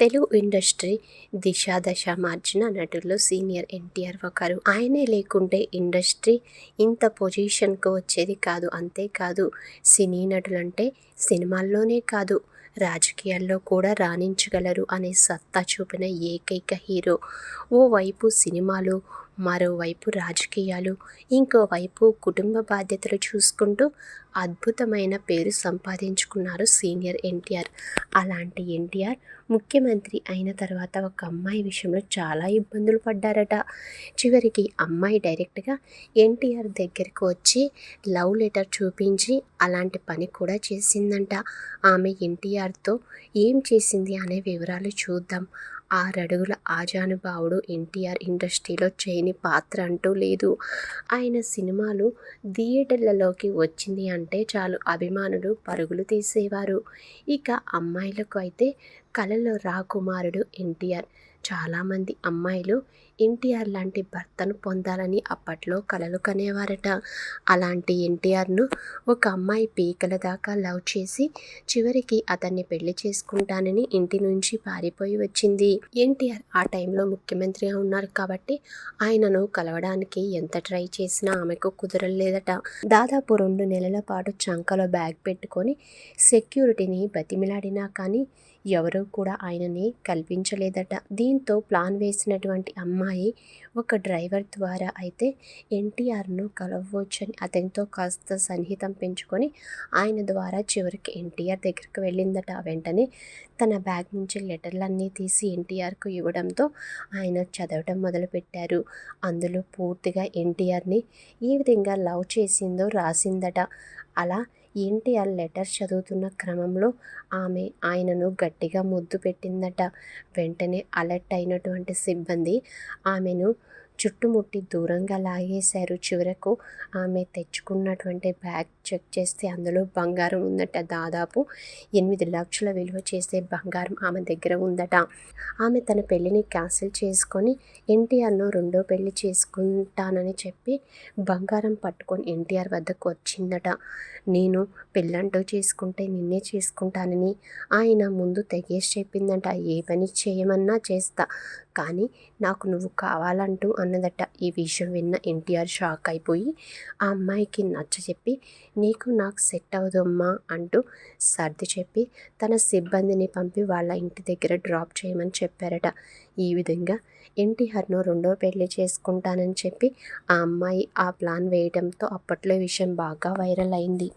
Telugu industry దిశాదశ మార్చిన నటుల్లో senior NTR ఒకరు. ఆయనే లేకుంటే ఇండస్ట్రీ ఇంత పొజిషన్కు వచ్చేది కాదు. అంతేకాదు సినీ నటులంటే సినిమాల్లోనే కాదు రాజకీయాల్లో కూడా రాణించగలరు అనే సత్తా చూపిన ఏకైక హీరో. ఓవైపు సినిమాలు మరోవైపు రాజకీయాలు ఇంకోవైపు కుటుంబ బాధ్యతలు చూసుకుంటూ అద్భుతమైన పేరు సంపాదించుకున్నారు సీనియర్ ఎన్టీఆర్. అలాంటి ఎన్టీఆర్ ముఖ్యమంత్రి అయిన తర్వాత ఒక అమ్మాయి విషయంలో చాలా ఇబ్బందులు పడ్డారట. చివరికి అమ్మాయి డైరెక్ట్గా ఎన్టీఆర్ దగ్గరికి వచ్చి లవ్ లెటర్ చూపించి అలాంటి పని కూడా చేసిందంట. ఆమె ఎన్టీఆర్తో ఏం చేసింది అనే వివరాలు చూద్దాం. ఆరడుగుల ఆజానుభావుడు ఎన్టీఆర్ ఇండస్ట్రీలో చేయని పాత్ర అంటూ లేదు. ఆయన సినిమాలు థియేటర్లలోకి వచ్చింది అంటే చాలు అభిమానులు పరుగులు తీసేవారు. ఇక అమ్మాయిలకు అయితే కళలో రాకుమారుడు ఎన్టీఆర్. చాలామంది అమ్మాయిలు ఎన్టీఆర్ లాంటి భర్తను పొందాలని అప్పట్లో కలలు కనేవారట. అలాంటి ఎన్టీఆర్ను ఒక అమ్మాయి పీకల దాకా లవ్ చేసి చివరికి అతన్ని పెళ్ళి చేసుకుంటానని ఇంటి నుంచి పారిపోయి వచ్చింది. ఎన్టీఆర్ ఆ టైంలో ముఖ్యమంత్రిగా ఉన్నారు కాబట్టి ఆయనను కలవడానికి ఎంత ట్రై చేసినా ఆమెకు కుదరలేదట. దాదాపు రెండు నెలల పాటు చంకలో బ్యాగ్ పెట్టుకొని సెక్యూరిటీని బతిమిలాడినా కానీ ఎవరూ కూడా ఆయనని కల్పించలేదట. దీంతో ప్లాన్ వేసినటువంటి అమ్మాయి ఒక డ్రైవర్ ద్వారా అయితే ఎన్టీఆర్ను కలవచ్చని అతనితో కాస్త సన్నిహితం పెంచుకొని ఆయన ద్వారా చివరికి ఎన్టీఆర్ దగ్గరికి వెళ్ళిందట. వెంటనే తన బ్యాగ్ నుంచి లెటర్లన్నీ తీసి ఎన్టీఆర్కు ఇవ్వడంతో ఆయన చదవటం మొదలుపెట్టారు. అందులో పూర్తిగా ఎన్టీఆర్ని ఏ విధంగా లవ్ చేసిందో రాసిందట. అలా ఏంటి ఆ లెటర్ చదువుతున్న క్రమంలో ఆమె ఆయనను గట్టిగా ముద్దు పెట్టిందట. వెంటనే అలర్ట్ అయినటువంటి సిబ్బంది ఆమెను చుట్టుముట్టి దూరంగా లాగేశారు. చివరకు ఆమె తెచ్చుకున్నటువంటి బ్యాగ్ చెక్ చేస్తే అందులో బంగారం ఉందట. దాదాపు ఎనిమిది లక్షల విలువ చేసే బంగారం ఆమె దగ్గర ఉందట. ఆమె తన పెళ్ళిని క్యాన్సిల్ చేసుకొని ఎన్టీఆర్ను రెండో పెళ్ళి చేసుకుంటానని చెప్పి బంగారం పట్టుకొని ఎన్టీఆర్ వద్దకు వచ్చిందట. నేను పెళ్ళంటూ చేసుకుంటే నిన్నే చేసుకుంటానని ఆయన ముందు తెగేసి చెప్పిందంట. ఏ పని చేయమన్నా చేస్తా. కానీ నాకు నువ్వు కావాలంటూ అన్నదట. ఈ విషయం విన్న ఎన్టీఆర్ షాక్ అయిపోయి ఆ అమ్మాయికి నచ్చ చెప్పి నీకు నాకు సెట్ అవ్వదమ్మా అంటూ సర్ది చెప్పి తన సిబ్బందిని పంపి వాళ్ళ ఇంటి దగ్గర డ్రాప్ చేయమని చెప్పారట. ఈ విధంగా ఎన్టీఆర్ను రెండో పెళ్ళి చేసుకుంటానని చెప్పి ఆ అమ్మాయి ఆ ప్లాన్ వేయడంతో అప్పట్లో విషయం బాగా వైరల్ అయింది.